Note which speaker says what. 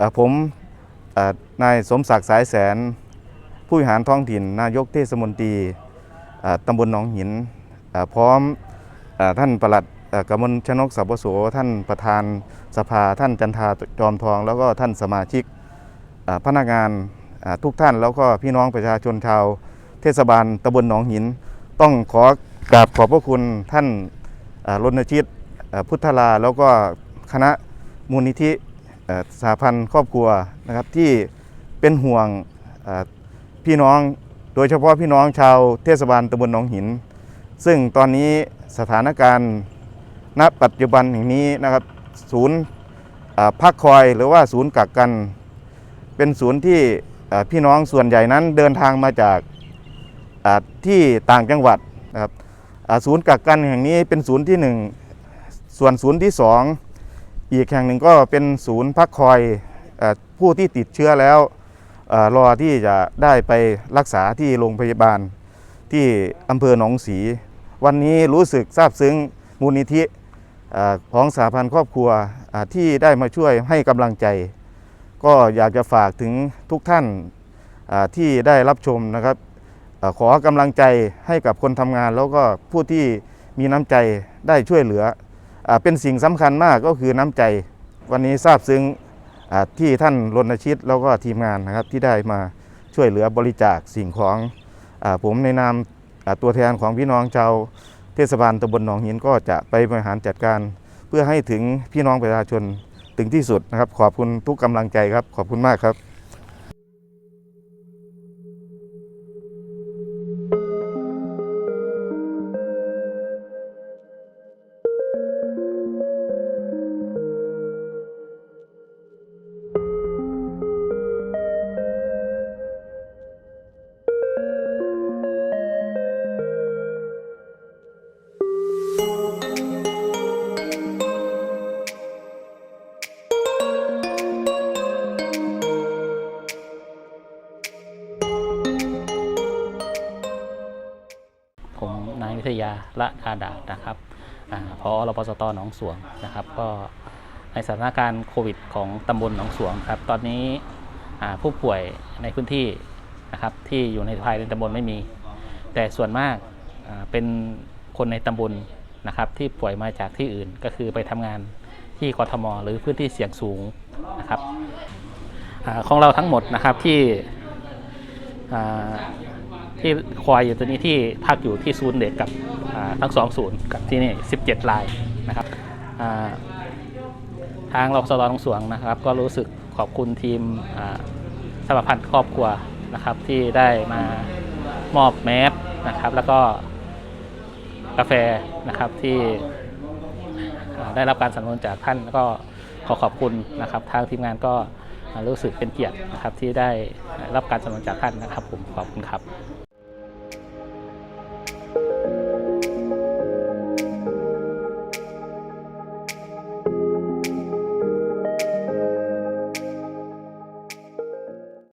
Speaker 1: อ่อผมอ่อนายสมศักดิ์สายแสน ผู้บริหารท้องถิ่น นายกเทศมนตรีอ่อตำบลหนองหินอ่อพร้อมอ่อท่านประหลัดอ่อกมลชนกสัพพโสท่านประธานสภาท่านจันทาจอมทอง แล้วก็ท่านสมาชิกอ่อพนักงานอ่อทุกท่านแล้วก็พี่น้องประชาชนชาวเทศบาลตำบลหนองหิน ต้องขอกราบขอบพระคุณท่านอ่อรณชิตเอ่อพุทธลาแล้วก็คณะมูลนิธิ สหพันธ์ครอบครัวนะครับที่เป็นห่วงพี่น้องโดยเฉพาะพี่น้องชาวเทศบาลตำบลหนองหิน ซึ่งตอนนี้สถานการณ์ณปัจจุบันอย่างนี้นะครับศูนย์พักคอยหรือว่าศูนย์กักกัน เป็นศูนย์ที่พี่น้องส่วนใหญ่นั้นเดินทางมาจากที่ต่างจังหวัดนะครับศูนย์กักกันแห่งนี้เป็นศูนย์ที่หนึ่งส่วนศูนย์ที่ส อีกแห่งหนึ่งก็เป็นศูนย์พักคอยอผู้ที่ติดเชื้อแล้วอรอที่จะได้ไปรักษาที่โรงพยาบาลที่อำเภอหนองศรีวันนี้รู้สึกซาบซึ้งมูลนิธิอของสาพันธ์ครอบครัวที่ได้มาช่วยให้กำลังใจ ก็อยากจะฝากถึงทุกท่านที่ได้รับชมนะครับอขอกำลังใจให้กับคนทำงานแล้วก็ผู้ที่มีน้ำใจได้ช่วยเหลือ เป็นสิ่งสำคัญมากก็คือน้ำใจวันนี้ทราบซึ้งที่ท่านรณชิตแล้วก็ทีมงานนะครับที่ได้มาช่วยเหลือบริจาคสิ่งของอผมในนามตัวแทนของพี่น้องชาวเทศบาลตำบลหนองหินก็จะไปบริหารจัดการ เพื่อให้ถึงพี่น้องประชาชนถึงที่สุดนะครับ ขอบคุณทุกกำลังใจครับ ขอบคุณมากครับ
Speaker 2: วิทยาละอาดานะครับอพอรปสตหนองสวงนะครับ ก็ในสถานการณ์โควิดของตำบลหนองสวงครับ ตอนนี้ผู้ป่วยในพื้นที่นะครับที่อยู่ในภายในตำบลไม่มี แต่ส่วนมากเป็นคนในตำบลนะครับที่ป่วยมาจากที่อื่นก็คือไปทำงานที่กทม หรือพื้นที่เสี่ยงสูงนะครับอของเราทั้งหมดนะครับที่ ที่ควายอยู่ตัวนี้ที่พักอยู่ที่ศูนย์เด็กกับทั้งสองศูนย์กับที่นี่17รายนะครับทางรปสตหนองสวงนะครับ ก็รู้สึกขอบคุณทีมสมาพันธ์ครอบครัวนะครับที่ได้มามอบแมสนะครับ แล้วก็กาแฟนะครับที่ได้รับการสนับสนุนจากท่านก็ขอขอบคุณนะครับ ทางทีมงานก็รู้สึกเป็นเกียรตินะครับที่ได้รับการสนับสนุนจากท่านนะครับผมขอบคุณครับ